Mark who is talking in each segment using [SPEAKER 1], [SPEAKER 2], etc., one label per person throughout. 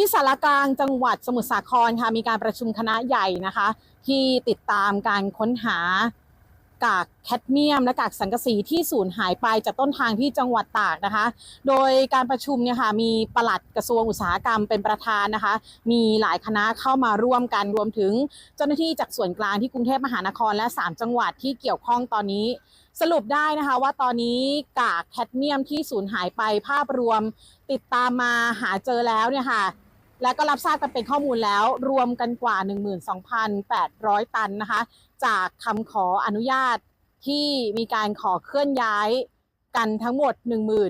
[SPEAKER 1] ที่สารกลางจังหวัดสมุทรสาครค่ะมีการประชุมคณะใหญ่นะคะ ที่ติดตามการค้นหากากแคดเมียมและกากสังกะสีที่สูญหายไปจากต้นทางที่จังหวัดตากนะคะ โดยการประชุมเนี่ยค่ะมีปลัดกระทรวงอุตสาหกรรมเป็นประธานนะคะ มีหลายคณะเข้ามาร่วมกันรวมถึงเจ้าหน้าที่จากส่วนกลางที่กรุงเทพมหานครและ 3 จังหวัดที่เกี่ยวข้องตอนนี้ สรุปได้นะคะว่าตอนนี้กากแคดเมียมที่สูญหายไปภาพรวมติดตามมาหาเจอแล้วเนี่ยค่ะ และก็รับทราบกันเป็นข้อมูลแล้วรวมกันกว่า 12,800 ตันนะคะ จากคำขออนุญาตที่มีการขอเคลื่อนย้ายกันทั้งหมด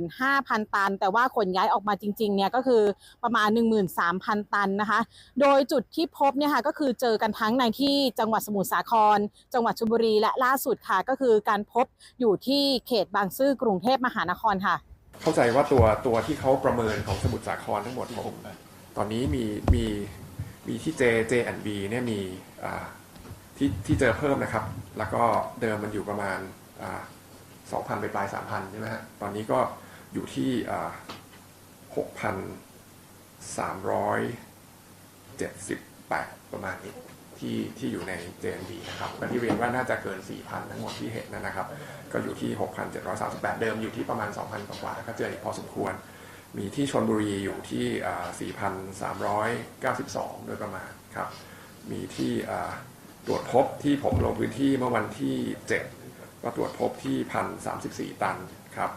[SPEAKER 1] 15,000 ตัน แต่ว่าขนย้ายออกมาจริงๆเนี่ยก็คือประมาณ 13,000 ตันนะคะ โดยจุดที่พบเนี่ยค่ะก็คือเจอกันทั้งในที่จังหวัดสมุทรสาคร จังหวัดชลบุรีและล่าสุดค่ะ ก็คือการพบอยู่ที่เขตบางซื่อกรุงเทพมหานครค่ะ
[SPEAKER 2] เข้าใจว่าตัวตัวที่เขาประเมินของสมุทรสาครทั้งหมดผม ตอนนี้มีมีมีที่ J J and B เนี่ยมีที่ที่เจอเพิ่มนะครับ แล้วก็เดิมมันอยู่ประมาณสองพันไปปลายสามพันใช่ไหมฮะ ตอนนี้ก็อยู่ที่หกพันสามร้อยเจ็ดสิบแปดประมาณนี้ที่ที่อยู่ใน JNB นะครับก็ที่เรียนว่าน่าจะเกิน 4,000 ทั้งหมดที่เห็นนะครับ ก็อยู่ที่ 6,738 เดิมอยู่ที่ประมาณ 2,000 กว่าก็เจออีกพอสมควร มีที่ชนบุรีอยู่ที่ 4,392 โดยประมาณครับ มีที่ตรวจพบที่ผมลงพื้นที่เมื่อวันที่ 7 ก็ตรวจพบที่ 1,034 ตันครับ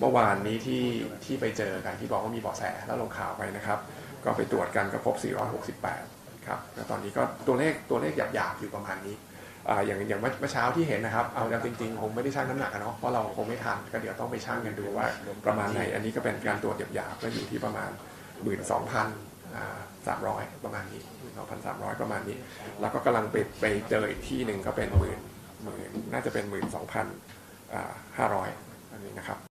[SPEAKER 2] เมื่อวานนี้ที่ที่ไปเจอกันที่บอกว่ามีเบาะแสแล้วลงข่าวไปนะครับ ก็ไปตรวจกันก็พบ 468 ครับ แล้วตอนนี้ก็ตัวเลขตัวเลขหยาบๆอยู่ประมาณนี้ อ่าอย่างอย่างเมื่อเมื่อเช้าที่เห็นนะครับ เอาจริงๆคงไม่ได้ชั่งน้ำหนักอะเนาะเพราะเราคงไม่ทันก็เดี๋ยวต้องไปชั่งกันดูว่าประมาณไหน อันนี้ก็เป็นการตรวจหยาบๆก็อยู่ที่ประมาณ 12,000อ่า300ประมาณนี้12,300 ประมาณนี้ แล้วก็กำลังไปไปเจออีกที่หนึ่งก็เป็นหมื่นหมื่นน่าจะเป็นหมื่นสองพันห้าร้อยอันนี้นะครับ